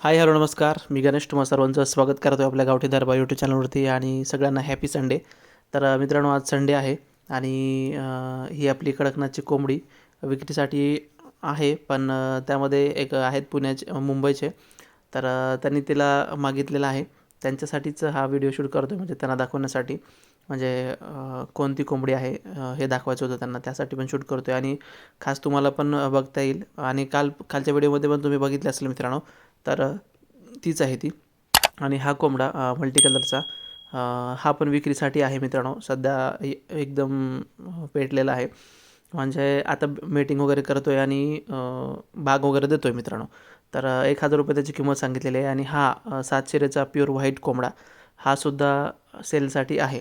Hi hello नमस्कार. मी गणेश तुम्हा सर्वांचं स्वागत करतो आपल्या गावठी दरबार यूट्यूब चॅनलवरती आणि सगळ्यांना हॅपी संडे तर मित्रांनो आज संडे आहे आणि ही आपली कडकनाथची कोंबडी विक्रीसाठी आहे पण त्यामध्ये एक आहेत पुण्याचे मुंबईचे. तर त्यांनी तिला मागितलेलं आहे. त्यांच्यासाठीच हा व्हिडिओ शूट करतो आहे म्हणजे त्यांना दाखवण्यासाठी. म्हणजे कोणती कोंबडी आहे हे दाखवायचं होतं त्यांना त्यासाठी पण शूट करतो आहे आणि खास तुम्हाला पण बघता येईल. आणि काल कालच्या व्हिडिओमध्ये पण तुम्ही बघितले असेल मित्रांनो तर तीच आहे ती. आणि हा कोंबडा मल्टी कलरचा हा पण विक्रीसाठी आहे मित्रांनो. सध्या एकदम पेटलेला आहे. म्हणजे आता मीटिंग वगैरे करतो आहे आणि बाग वगैरे देतो आहे मित्रांनो. तर एक हजार रुपये त्याची किंमत सांगितलेली आहे. आणि हा सात शिरेचा प्युअर व्हाईट कोंबडा हा सुद्धा सेलसाठी आहे.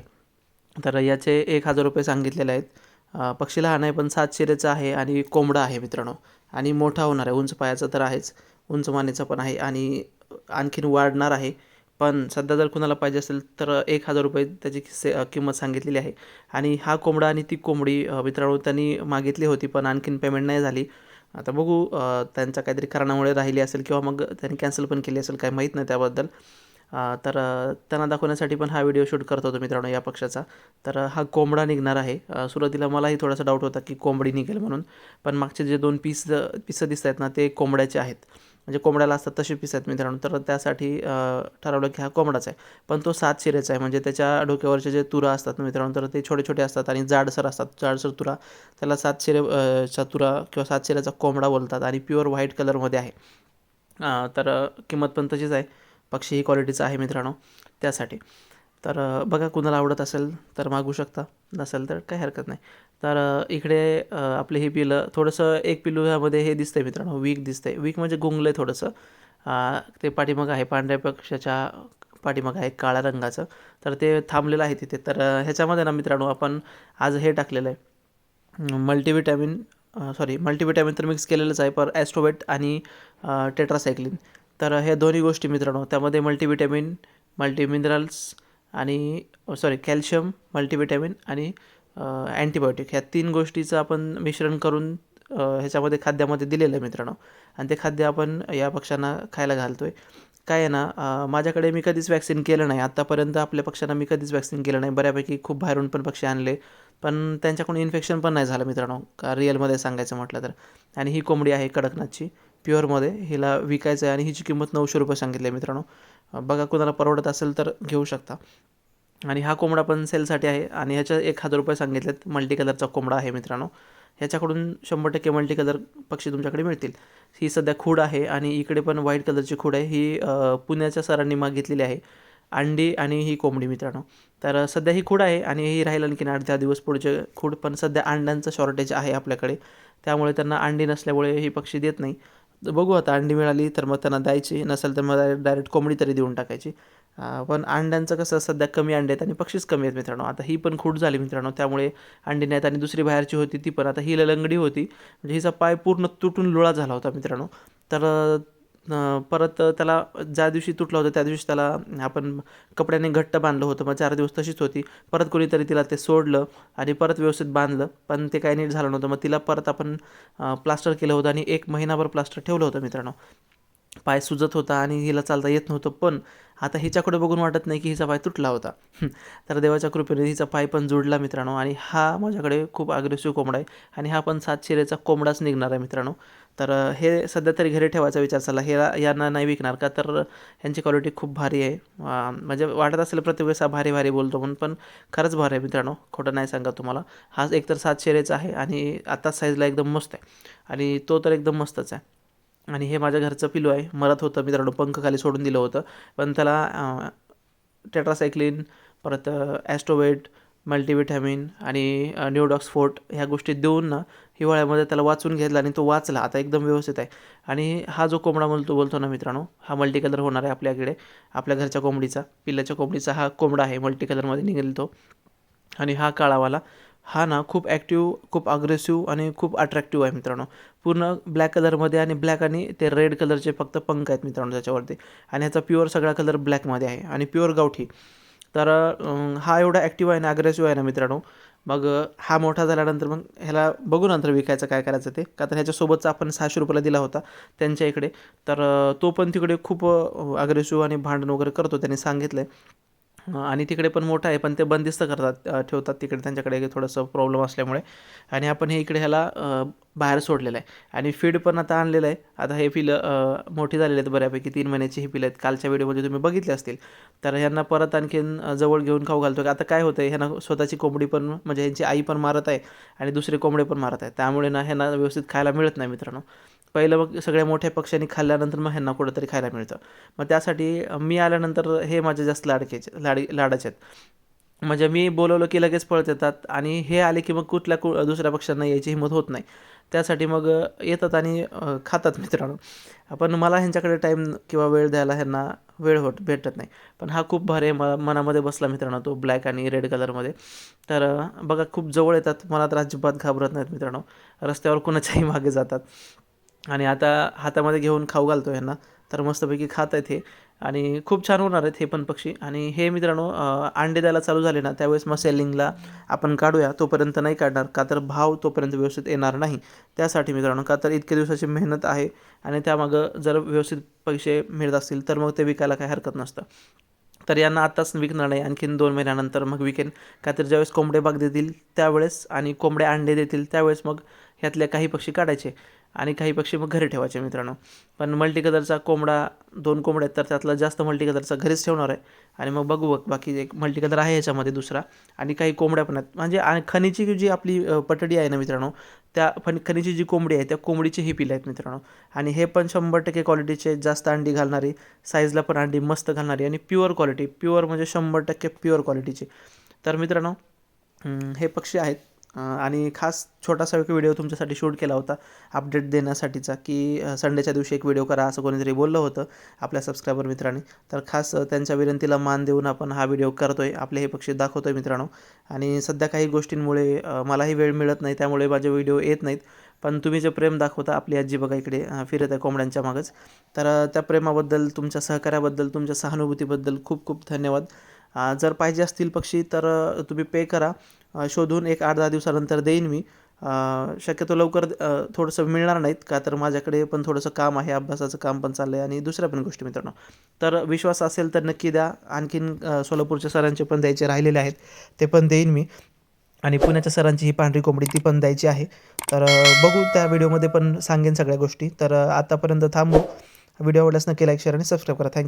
तर याचे एक हजार रुपये सांगितलेले आहेत. पक्षी लहान आहे पण सात शिरेचा आहे आणि कोंबडा आहे मित्रांनो. आणि मोठा होणार आहे. उंच पायाचा तर आहेच. उंच मानेचा पण आहे आणि आणखीन वाढणार आहे. पण सध्या जर कुणाला पाहिजे असेल तर एक हजार रुपये त्याची से किंमत सांगितलेली आहे. आणि हा कोंबडा आणि ती कोंबडी मित्रांनो त्यांनी मागितली होती पण आणखीन पेमेंट नाही झाली. आता बघू त्यांच्या काहीतरी कारणामुळे राहिली असेल किंवा मग त्यांनी कॅन्सल पण केली असेल काही माहीत नाही त्याबद्दल. तर त्यांना दाखवण्यासाठी पण हा व्हिडिओ शूट करत होतो मित्रांनो या पक्षाचा. तर हा कोंबडा निघणार आहे. सुरुवातीला मलाही थोडासा डाऊट होता की कोंबडी निघेल म्हणून. पण मागचे जे दोन पीस पिसं दिसत आहेत ना ते कोंबड्याचे आहेत. म्हणजे कोंबड्याला असतात तसे पीस आहेत मित्रांनो तर त्यासाठी ठरवलं की हा कोंबडाच आहे. पण तो सात शिरेचा आहे म्हणजे त्याच्या डोक्यावरचे जे तुरा असतात मित्रांनो तर ते छोटे छोटे असतात आणि जाडसर असतात. जाडसर तुरा त्याला सात शिरे चा तुरा किंवा सात शिरेचा कोंबडा बोलतात आणि प्युअर व्हाईट कलरमध्ये आहे. तर किंमत पण तशीच आहे. पक्षी ही क्वालिटीचा आहे मित्रांनो त्यासाठी. तर बघा कुणाला आवडत असेल तर मागू शकता नसेल तर काही हरकत नाही. तर इकडे आपले हे पिलं थोडंसं एक पिलू ह्यामध्ये हे दिसतंय मित्रांनो वीक दिसतंय. वीक म्हणजे गुंगलं आहे थोडंसं ते पाठीमागं आहे पांढऱ्या पक्षाच्या पाठीमागं आहे काळ्या रंगाचं. तर ते थांबलेलं आहे तिथे. तर ह्याच्यामध्ये ना मित्रांनो आपण आज हे टाकलेलं आहे. मल्टीविटॅमिन सॉरी मल्टीविटॅमिन तर मिक्स केलेलंच आहे पर ॲस्ट्रोवेट आणि टेट्रासायक्लिन तर ह्या दोन्ही गोष्टी मित्रांनो त्यामध्ये मल्टीविटॅमिन मल्टीमिनरल्स आणि सॉरी कॅल्शियम मल्टीविटॅमिन आणि अँटीबायोटिक ह्या तीन गोष्टीचं आपण मिश्रण करून ह्याच्यामध्ये खाद्यामध्ये दिलेलं आहे मित्रांनो. आणि ते खाद्य आपण या पक्ष्यांना खायला घालतो आहे काय आहे ना माझ्याकडे मी कधीच वॅक्सिन केलं नाही. आत्तापर्यंत आपल्या पक्ष्यांना मी कधीच वॅक्सिन केलं नाही. बऱ्यापैकी खूप बाहेरून पण पक्षी आणले. पण त्यांच्याकडून इन्फेक्शन पण नाही झालं मित्रांनो. का रिअलमध्ये सांगायचं म्हटलं तर. आणि ही कोंबडी आहे कडकनाथची. प्युअरमध्ये हिला विकायचं आहे आणि हिची किंमत नऊशे रुपये सांगितली आहे मित्रांनो. बघा कुणाला परवडत असेल तर घेऊ शकता. आणि हा कोंबडा पण सेलसाठी आहे. आणि ह्याच्या एक हजार रुपये सांगितलेत. मल्टी कलरचा कोंबडा आहे मित्रांनो. ह्याच्याकडून शंभर टक्के मल्टी कलर पक्षी तुमच्याकडे मिळतील. ही सध्या खूड आहे आणि इकडे पण व्हाईट कलरची खूड आहे. ही पुण्याच्या सरांनी मागितलेली आहे. अंडी आणि ही कोंबडी मित्रांनो. तर सध्या ही खूड आहे आणि ही राहील आणखीन आठ दहा दिवस पुढचे खूड. पण सध्या अंड्यांचं शॉर्टेज आहे आपल्याकडे. त्यामुळे त्यांना अंडी नसल्यामुळे ही पक्षी देत नाही. तर बघू आता अंडी मिळाली तर मग त्यांना द्यायची नसेल तर मग डायरेक्ट कोंबडी तरी देऊन टाकायची. पण अंड्यांचं कसं सध्या कमी अंडे आहेत आणि पक्षीच कमी आहेत मित्रांनो. आता ही पण खूट झाली मित्रांनो त्यामुळे अंडी नाहीत आणि दुसरी बाहेरची होती ती पण. आता ही ललंगडी होती म्हणजे हिचा पाय पूर्ण तुटून लुळा झाला होता मित्रांनो. तर परत त्याला ज्या दिवशी तुटला होता त्या दिवशी त्याला आपण कपड्याने घट्ट बांधलं होतं. मग चार दिवस तशीच होती. परत कोणीतरी तिला ते सोडलं आणि परत व्यवस्थित बांधलं. पण ते काही नीट झालं नव्हतं. मग तिला परत आपण प्लास्टर केलं होतं आणि एक महिनाभर प्लास्टर ठेवलं होतं मित्रांनो. पाय सुजत होता आणि हिला चालता येत नव्हतं. पण आता हिच्याकडे बघून वाटत नाही की हिचा पाय तुटला होता. तर देवाच्या कृपेने हिचा पाय पण जुडला मित्रांनो आणि हा माझ्याकडे खूप अग्रेसिव्ह कोंबडा आहे आणि हा पण सात शिरेचा कोंबडाच निघणार आहे मित्रांनो. तर हे सध्या तरी घरी ठेवायचा विचार चालला. हे यांना नाही विकणार का? तर ह्यांची क्वालिटी खूप भारी आहे. म्हणजे वाटत असेल प्रत्येक हा भारी भारी बोलतो म्हणून पण खरंच भारी आहे मित्रांनो. खोटं नाही सांगा तुम्हाला. हा एकतर सात शेरेचा आहे आणि आता साईजला एकदम मस्त आहे. आणि तो तर एकदम मस्तच आहे. आणि हे माझ्या घरचं पिलू आहे. मरत होतं. मित्रांनो पंख खाली सोडून दिलं होतं. पण त्याला टेट्रासायक्लिन परत ॲस्ट्रोवेट मल्टीविटॅमिन आणि न्यूडॉक्स फोर्ट ह्या गोष्टी देऊन ना हिवाळ्यामध्ये त्याला वाचून घेतला आणि तो वाचला. आता एकदम व्यवस्थित आहे. आणि हा जो कोंबडा बोलतो बोलतो ना मित्रांनो हा मल्टी कलर होणार आहे आपल्याकडे आपल्या घरच्या कोंबडीचा पिल्लाच्या कोंबडीचा हा कोंबडा आहे. मल्टी कलरमध्ये निघेल तो आणि हा काळावाला हा ना खूप ॲक्टिव्ह खूप अग्रेसिव्ह आणि खूप अट्रॅक्टिव्ह आहे मित्रांनो. पूर्ण ब्लॅक कलरमध्ये आणि ब्लॅक आणि ते रेड कलरचे फक्त पंख आहेत मित्रांनो त्याच्यावरती. आणि ह्याचा प्युअर सगळा कलर ब्लॅकमध्ये आहे आणि प्युअर गावठी. तर हा एवढा ॲक्टिव्ह आहे ना अग्रेसिव्ह आहे ना मित्रांनो. मग हा मोठा झाल्यानंतर मग ह्याला बघू नंतर विकायचं काय करायचं ते. का तर ह्याच्यासोबतचा आपण सहाशे रुपयाला दिला होता त्यांच्या इकडे. तर तो पण तिकडे खूप अग्रेसिव्ह आणि भांडण वगैरे करतो त्यांनी सांगितलं आहे आणि तिकडे पण मोठं आहे पण ते बंदिस्त करतात ठेवतात तिकडे त्यांच्याकडे थोडंसं प्रॉब्लेम असल्यामुळे. आणि आपण हे इकडे ह्याला बाहेर सोडलेलं आहे. आणि फीड पण आता आणलेलं आहे. आता हे पिलं मोठी झालेली आहेत बऱ्यापैकी तीन महिन्याची ही पिलं आहेत. कालच्या व्हिडिओमध्ये तुम्ही बघितले असतील. तर ह्यांना परत आणखीन जवळ घेऊन खाऊ घालतो. की आता काय होतं आहे ह्यांना स्वतःची कोंबडी पण म्हणजे ह्यांची आई पण मारत आहे आणि दुसरे कोंबडे पण मारत आहे त्यामुळे ना ह्यांना व्यवस्थित खायला मिळत नाही मित्रांनो. पहिलं मग सगळ्या मोठ्या पक्ष्यांनी खाल्ल्यानंतर मग ह्यांना कुठंतरी खायला मिळतं. मग त्यासाठी मी आल्यानंतर हे माझे जास्त लाडकेचे लाडी लाडाचे आहेत. म्हणजे मी बोलवलं की लगेच पळत येतात आणि हे आले की मग कुठल्या कु दुसऱ्या पक्ष्यांना यायची हिंमत होत नाही. त्यासाठी मग येतात आणि खातात मित्रांनो. पण मला ह्यांच्याकडे टाईम किंवा वेळ द्यायला ह्यांना वेळ होत भेटत नाही. पण हा खूप भारी आहे मला मनामध्ये बसला मित्रांनो तो ब्लॅक आणि रेड कलरमध्ये तर बघा खूप जवळ येतात. मला तर अजिबात घाबरत नाहीत मित्रांनो. रस्त्यावर कुणाच्याही मागे जातात. आणि आता हातामध्ये घेऊन खाऊ घालतो यांना. तर मस्तपैकी खात आहेत हे. आणि खूप छान होणार आहेत हे पण पक्षी. आणि हे मित्रांनो अंडे द्यायला चालू झाले ना त्यावेळेस मग सेलिंगला आपण काढूया. तोपर्यंत नाही काढणार का तर भाव तोपर्यंत व्यवस्थित येणार नाही. त्यासाठी मित्रांनो का तर इतके दिवसाची मेहनत आहे आणि त्यामागं जर व्यवस्थित पैसे मिळत असतील तर मग ते विकायला काही हरकत नसतं. तर यांना आत्ताच विकणार नाही आणखीन दोन महिन्यानंतर मग विकेन. का तर ज्यावेळेस कोंबडे बाग देतील त्यावेळेस आणि कोंबडे अंडे देतील त्यावेळेस मग ह्यातले काही पक्षी काढायचे. आणि काही पक्षी मग घरी ठेवायचे मित्रांनो. पण मल्टी कलरचा कोंबडा दोन कोंबड्या आहेत तर त्यातला जास्त मल्टी कलरचा घरीच ठेवणार आहे. आणि मग बघू बघ बाकी एक मल्टी कलर आहे याच्यामध्ये दुसरा. आणि काही कोंबड्या पण आहेत. म्हणजे आ- खनीची जी आपली पटडी आहे ना मित्रांनो त्या पण खनीची जी कोंबडी आहे त्या कोंबडीची ही पिलं आहेत मित्रांनो. आणि हे पण शंभर टक्के क्वालिटीचे जास्त अंडी घालणारी साईजला पण अंडी मस्त घालणारी आणि प्युअर क्वालिटी प्युअर म्हणजे शंभर टक्के प्युअर क्वालिटीची तर मित्रांनो हे पक्षी आहेत. आणि खास छोटासा एक व्हिडिओ तुमच्यासाठी शूट केला होता अपडेट देण्यासाठीचा की संडेच्या दिवशी एक व्हिडिओ करा असं कोणीतरी बोललं होतं आपल्या सबस्क्रायबर मित्रांनी. तर खास त्यांच्या विनंतीला मान देऊन आपण हा व्हिडिओ करतो आहे आपले हे पक्षी दाखवतो आहे मित्रांनो. आणि सध्या काही गोष्टींमुळे मलाही वेळ मिळत नाही त्यामुळे माझे व्हिडिओ येत नाहीत. पण तुम्ही जे प्रेम दाखवता आपली आजी बघा इकडे फिरत आहे कोंबड्यांच्या मागच. तर त्या प्रेमाबद्दल तुमच्या सहकार्याबद्दल तुमच्या सहानुभूतीबद्दल खूप खूप धन्यवाद. जर पाहिजे असतील पक्षी तर तुम्ही पे करा. शोधून एक आठ दहा दिवसानंतर देईन मी. शक्यतो लवकर थोडंसं मिळणार नाहीत का तर माझ्याकडे पण थोडंसं काम आहे अभ्यासाचं काम पण चाललं आहे आणि दुसऱ्या पण गोष्टी मित्रांनो. तर विश्वास असेल तर नक्की द्या. आणखीन सोलापूरच्या सरांचे पण द्यायचे राहिलेले आहेत ते पण देईन मी. आणि पुण्याच्या सरांची ही पांढरी कोंबडी ती पण द्यायची आहे. तर बघू त्या व्हिडिओमध्ये पण सांगेन सगळ्या गोष्टी. तर आतापर्यंत थांबू. व्हिडिओ आवडल्यास नक्की लाईक शेअर आणि सबस्क्राईब करा. Thank you.